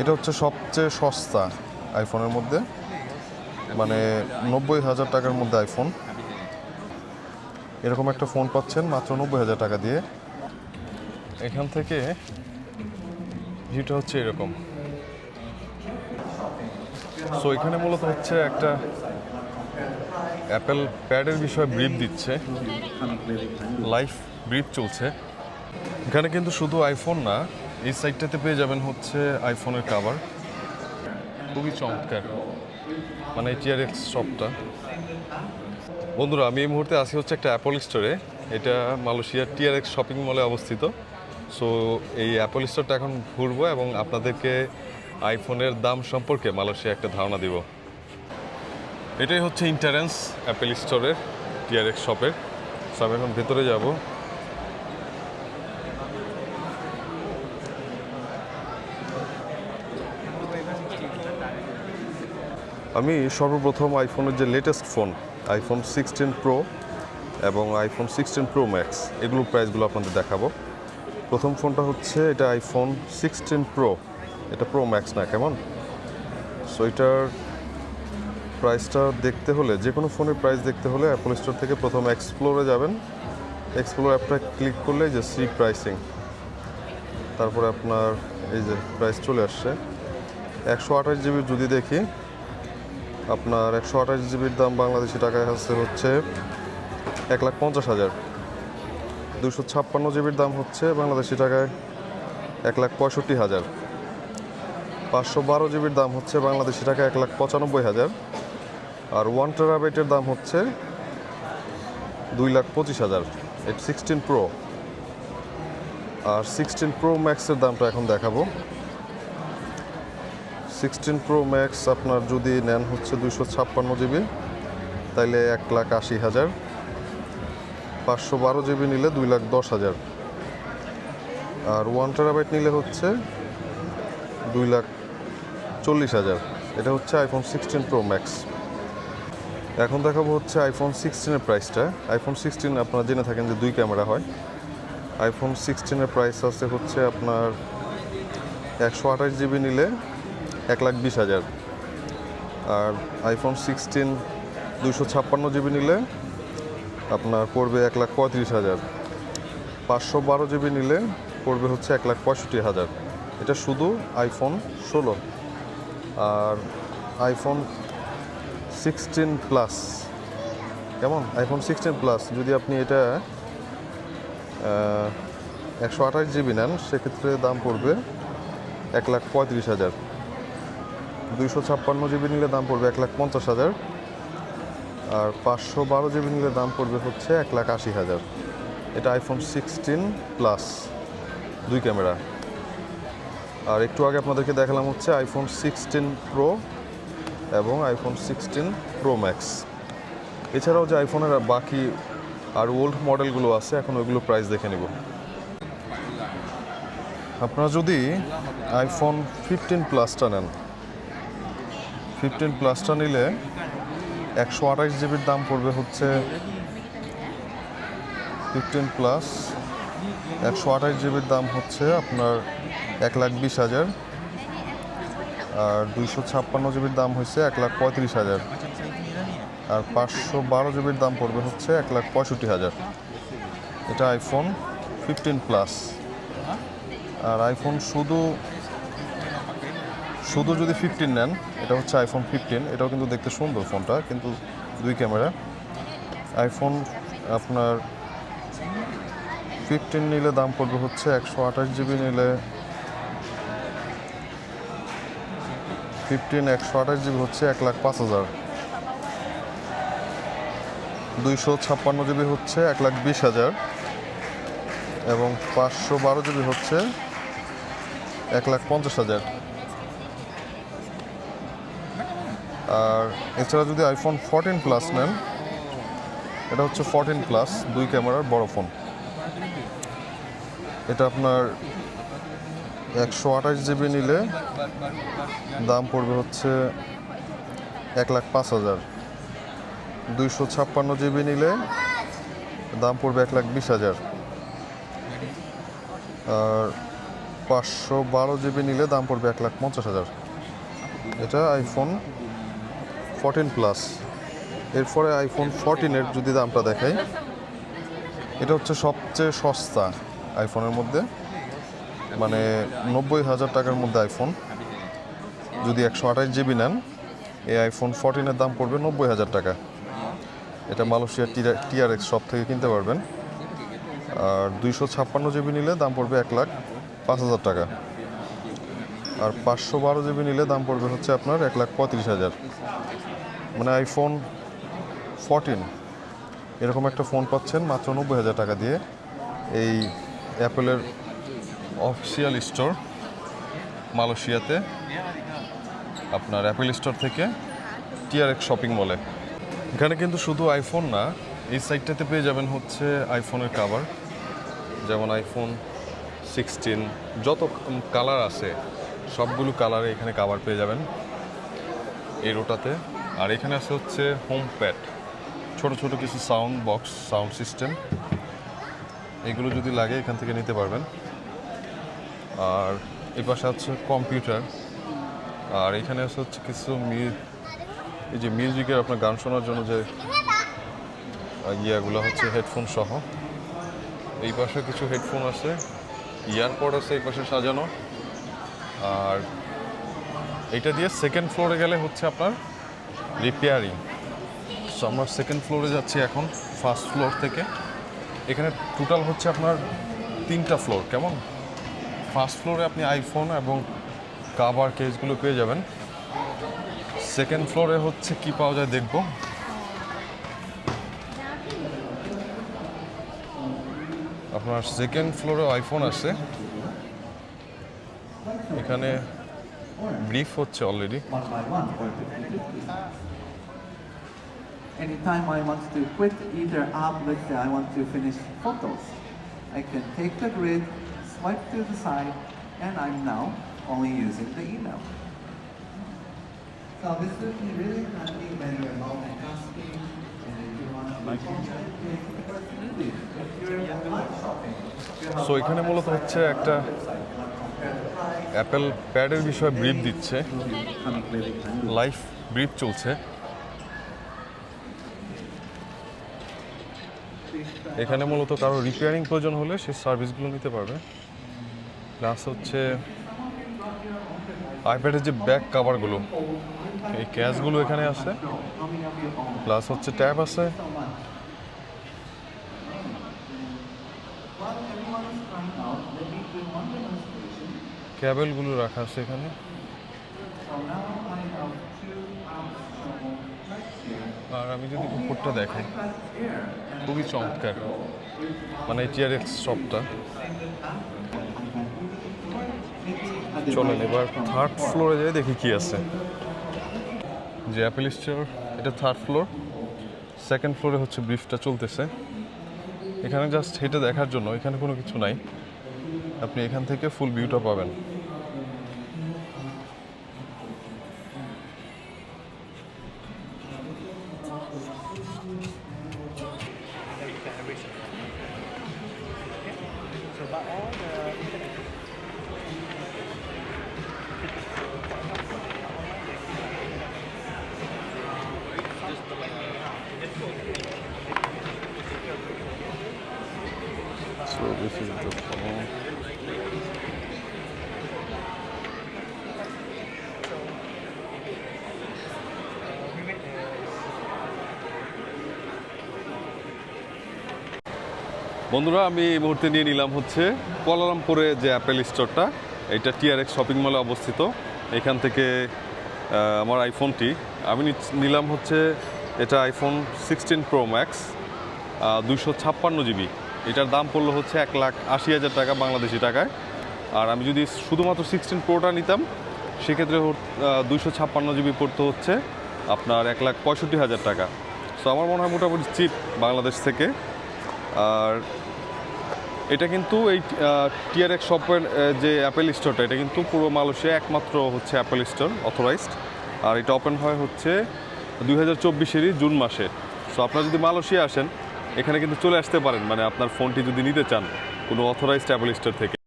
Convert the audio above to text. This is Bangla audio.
এটা হচ্ছে সবচেয়ে সস্তা আইফোনের মধ্যে। মানে নব্বই হাজার টাকার মধ্যে আইফোন। এরকম একটা ফোন পাচ্ছেন মাত্র নব্বই হাজার টাকা দিয়ে। এখান থেকে ভিউটা হচ্ছে এরকম। সো এখানে মূলত হচ্ছে একটা অ্যাপেল প্যাডের বিষয়ে ব্রিফ দিচ্ছে। লাইফ ব্রিফ চলছে। এখানে কিন্তু শুধু আইফোন না এই সাইডটাতে পেয়ে যাবেন হচ্ছে আইফোনের কাভার খুবই চমৎকার। মানে টিআরএক্স শপটা বন্ধুরা, আমি এই মুহূর্তে আছি হচ্ছে একটা অ্যাপল স্টোরে এটা মালয়েশিয়ার টিআরএক্স শপিং মলে অবস্থিত। সো এই অ্যাপল স্টোরটা এখন ঘুরবো এবং আপনাদেরকে আইফোনের দাম সম্পর্কে মালয়েশিয়া একটা ধারণা দিব। এটাই হচ্ছে ইন্টারেন্স অ্যাপেল স্টোরের টিআরএক্স শপের সো আমি এখন ভেতরে যাব। আমি সর্বপ্রথম আইফোনের যে latest phone iPhone sixteen Pro এবং আইফোন সিক্সটিন প্রো ম্যাক্স এগুলোর প্রাইসগুলো আপনাদের দেখাবো। প্রথম ফোনটা হচ্ছে এটা আইফোন সিক্সটিন প্রো এটা প্রো ম্যাক্স না, কেমন? সো এটার প্রাইসটা দেখতে হলে যে কোনো ফোনের প্রাইস দেখতে হলে অ্যাপল স্টোর থেকে প্রথম এক্সপ্লোরে যাবেন। এক্সপ্লোর অ্যাপটা ক্লিক করলে যে সি প্রাইসিং তারপরে আপনার এই যে প্রাইস চলে আসছে। একশো আঠাশ জিবি যদি দেখি আপনার একশো আঠাশ জিবির দাম বাংলাদেশি টাকায় আছে হচ্ছে এক লাখ পঞ্চাশ হাজার। দুশো ছাপ্পান্ন জিবির দাম হচ্ছে বাংলাদেশি টাকায় এক লাখ পঁয়ষট্টি হাজার। পাঁচশো বারো জিবির দাম হচ্ছে বাংলাদেশি টাকা এক লাখ পঁচানব্বই হাজার। আর ওয়ান টেরাবাইটের দাম হচ্ছে দুই লাখ পঁচিশ হাজার এট সিক্সটিন প্রো। আর সিক্সটিন প্রো ম্যাক্সের দামটা এখন দেখাবো। সিক্সটিন প্রো ম্যাক্স আপনার যদি নেন হচ্ছে দুশো ছাপ্পান্ন জিবি, তাইলে এক লাখ আশি হাজার। পাঁচশো বারো জিবি নিলে দুই লাখ দশ হাজার। আর ওয়ান টেরাবাইট নিলে হচ্ছে দুই লাখ চল্লিশ হাজার। এটা হচ্ছে আইফোন সিক্সটিন প্রো ম্যাক্স এখন দেখাবো হচ্ছে আইফোন সিক্সটিনের প্রাইসটা আইফোন সিক্সটিন আপনারা জেনে থাকেন যে দুই ক্যামেরা হয়। আইফোন সিক্সটিনের প্রাইস আছে হচ্ছে আপনার একশো আঠাশ জিবি নিলে এক লাখ বিশ হাজার। আর আইফোন সিক্সটিন দুশো ছাপ্পান্ন জিবি নিলে আপনার পড়বে এক লাখ পঁয়ত্রিশ হাজার। পাঁচশো বারো জিবি নিলে পড়বে হচ্ছে এক লাখ পঁয়ষট্টি হাজার। এটা শুধু আইফোন ষোলো। আর আইফোন সিক্সটিন প্লাস কেমন? আইফোন সিক্সটিন প্লাস যদি আপনি এটা একশো আঠাশ জিবি নেন, সেক্ষেত্রে দাম পড়বে এক লাখ পঁয়ত্রিশ হাজার। দুইশো ছাপ্পান্ন জিবি নিলে দাম পড়বে এক লাখ পঞ্চাশ হাজার। আর পাঁচশো বারো জিবি নিলে দাম পড়বে হচ্ছে এক লাখ আশি হাজার। এটা আইফোন সিক্সটিন প্লাস, দুই ক্যামেরা। আর একটু আগে আপনাদেরকে দেখালাম হচ্ছে আইফোন সিক্সটিন প্রো এবং আইফোন সিক্সটিন প্রো ম্যাক্স এছাড়াও যে আইফোনের বাকি আর ওল্ড মডেলগুলো আছে, এখন ওইগুলো প্রাইস দেখে নিব। আপনারা যদি আইফোন ফিফটিন প্লাসটা নেন ফিফটিন প্লাসটা নিলে একশো আঠাশ জিবির দাম পড়বে হচ্ছে ফিফটিন প্লাস। একশো আঠাশ জিবির দাম হচ্ছে আপনার এক লাখ বিশ হাজার। আর দুইশো ছাপ্পান্ন জিবির দাম হচ্ছে এক লাখ পঁয়ত্রিশ হাজার। আর পাঁচশো বারো জিবির দাম পড়বে হচ্ছে এক লাখ পঁয়ষট্টি হাজার। এটা আইফোন ফিফটিন প্লাস। আর আইফোন শুধু শুধু যদি ফিফটিন নেন এটা হচ্ছে আইফোন ফিফটিন এটাও কিন্তু দেখতে সুন্দর ফোনটা, কিন্তু দুই ক্যামেরা। আইফোন আপনার ফিফটিন নিলে দাম পড়বে হচ্ছে একশো আঠাশ জিবি নিলে ফিফটিন একশো আঠাশ জিবি হচ্ছে এক লাখ পাঁচ হাজার। দুইশো ছাপ্পান্ন জিবি হচ্ছে এক লাখ বিশ হাজার এবং পাঁচশো বারো জিবি হচ্ছে এক লাখ পঞ্চাশ হাজার। আর এছাড়া যদি আইফোন ফোরটিন প্লাস নেন, এটা হচ্ছে ফোরটিন প্লাস দুই ক্যামেরার বড় ফোন এটা আপনার একশো আঠাশ জিবি নিলে দাম পড়বে হচ্ছে এক লাখ পাঁচ হাজার। দুইশো ছাপ্পান্ন জিবি নিলে দাম পড়বে এক লাখ বিশ হাজার। আর পাঁচশো বারো জিবি নিলে দাম পড়বে এক লাখ পঞ্চাশ হাজার। এটা আইফোন ফোরটিন প্লাস এরপরে আইফোন ফোরটিনের যদি দামটা দেখাই, এটা হচ্ছে সবচেয়ে সস্তা আইফোনের মধ্যে। মানে নব্বই হাজার টাকার মধ্যে আইফোন যদি একশো আঠাশ জিবি নেন, এই আইফোন ফোরটিনের দাম পড়বে নব্বই হাজার টাকা। এটা মালয়েশিয়ার টিআরএক্স শপ থেকে কিনতে পারবেন। আর দুইশো ছাপ্পান্ন জিবি নিলে দাম পড়বে এক লাখ পাঁচ হাজার টাকা। আর পাঁচশো বারো জিবি নিলে দাম পড়বে হচ্ছে আপনার এক লাখ পঁয়ত্রিশ হাজার। মানে আইফোন ফোরটিন এরকম একটা ফোন পাচ্ছেন মাত্র নব্বই হাজার টাকা দিয়ে। এই অ্যাপেলের অফিসিয়াল স্টোর মালয়েশিয়াতে, আপনার অ্যাপেল স্টোর থেকে টিআরএক্স শপিং মলে এখানে কিন্তু শুধু আইফোন না, এই সাইটটাতে পেয়ে যাবেন হচ্ছে আইফোনের কাভার যেমন আইফোন সিক্সটিন যত কালার আছে, সবগুলো কালারে এখানে কাভার পেয়ে যাবেন। এই রোটাতে আর এখানে আছে হচ্ছে হোম প্যাড ছোট ছোট কিছু সাউন্ড বক্স সাউন্ড সিস্টেম এগুলো যদি লাগে এখান থেকে নিতে পারবেন। আর এই পাশে আছে কম্পিউটার আর এখানে আছে হচ্ছে কিছু এই যে মিউজিকের আপনার গান শোনার জন্য যে ইয়াগুলো হচ্ছে হেডফোন সহ। এই পাশে কিছু হেডফোন আছে। ইয়ারপড আছে এই পাশে সাজানো। আর এইটা দিয়ে সেকেন্ড ফ্লোরে গেলে হচ্ছে আপনার রিপেয়ারিং। সো আমরা সেকেন্ড ফ্লোরে যাচ্ছি এখন ফার্স্ট ফ্লোর থেকে। এখানে টোটাল হচ্ছে আপনার তিনটা ফ্লোর কেমন? ফার্স্ট ফ্লোরে আপনি আইফোন এবং কাভার কেসগুলো পেয়ে যাবেন। সেকেন্ড ফ্লোরে হচ্ছে কি পাওয়া যায় দেখব। আপনার সেকেন্ড ফ্লোরে আইফোন আছে। এখানে ব্রিফ হচ্ছে already one by one or Anytime I want to quit either app, let's say I want to finish photos, I can take the grid, swipe to the side, and I'm now only using the email. So this would be really handy when you're multitasking and if you want to concentrate. If you're live shopping, you have so এখানে মূলত হচ্ছে একটা অ্যাপেল প্যাডের বিষয়ে ব্রিফ দিচ্ছে. লাইফ ব্রিফ চলছে। এখানে মূলত কারও রিপেয়ারিং প্রয়োজন হলে সে সার্ভিসগুলো নিতে পারবে। প্লাস হচ্ছে আইপ্যাডের যে ব্যাক কাভারগুলো এই ক্যাশগুলো এখানে আছে। প্লাস হচ্ছে ট্যাব আছে। ক্যাবেলগুলো রাখা আছে এখানে। আর আমি যদি উপরটা দেখাই, খুবই চমৎকার। মানে টিআরএক্স শপটা চলেন, এবার থার্ড ফ্লোরে যাই, দেখি কি আছে। যে অ্যাপেল স্টোর এটা থার্ড ফ্লোর সেকেন্ড ফ্লোরে হচ্ছে ব্রিফটা চলতেছে। এখানে জাস্ট হেঁটে দেখার জন্য, এখানে কোনো কিছু নাই। আপনি এখান থেকে ফুল ভিউটা পাবেন। বন্ধুরা, আমি এই মুহূর্তে নিয়ে নিলাম হচ্ছে কোয়ালালামপুরে যে অ্যাপেল স্টোরটা, এটা টিআরএক্স শপিং মলে অবস্থিত। এখান থেকে আমার আইফোনটি আমি নিলাম হচ্ছে, এটা আইফোন সিক্সটিন প্রো ম্যাক্স দুশো ছাপ্পান্ন জিবি। এটার দাম পড়ল হচ্ছে এক লাখ আশি হাজার টাকা বাংলাদেশি টাকায়। আর আমি যদি শুধুমাত্র সিক্সটিন প্রোটা নিতাম, সেক্ষেত্রে দুইশো ছাপ্পান্ন জিবি পড়তে হচ্ছে আপনার এক লাখ পঁয়ষট্টি হাজার টাকা। সো আমার মনে হয় মোটামুটি চিপ বাংলাদেশ থেকে। আর এটা কিন্তু এই টিআরএক্স শপের যে অ্যাপেল স্টোরটা এটা কিন্তু পুরো মালয়েশিয়া একমাত্র হচ্ছে অ্যাপেল স্টোর অথরাইজড আর এটা ওপেন হয় হচ্ছে দুই হাজার চব্বিশেরই জুন মাসে। সো আপনারা যদি মালয়েশিয়া আসেন, এখানে কিন্তু চলে আসতে পারেন। মানে আপনার ফোনটি যদি নিতে চান, কোনো অথরাইজড অ্যাপেল স্টোর থেকে।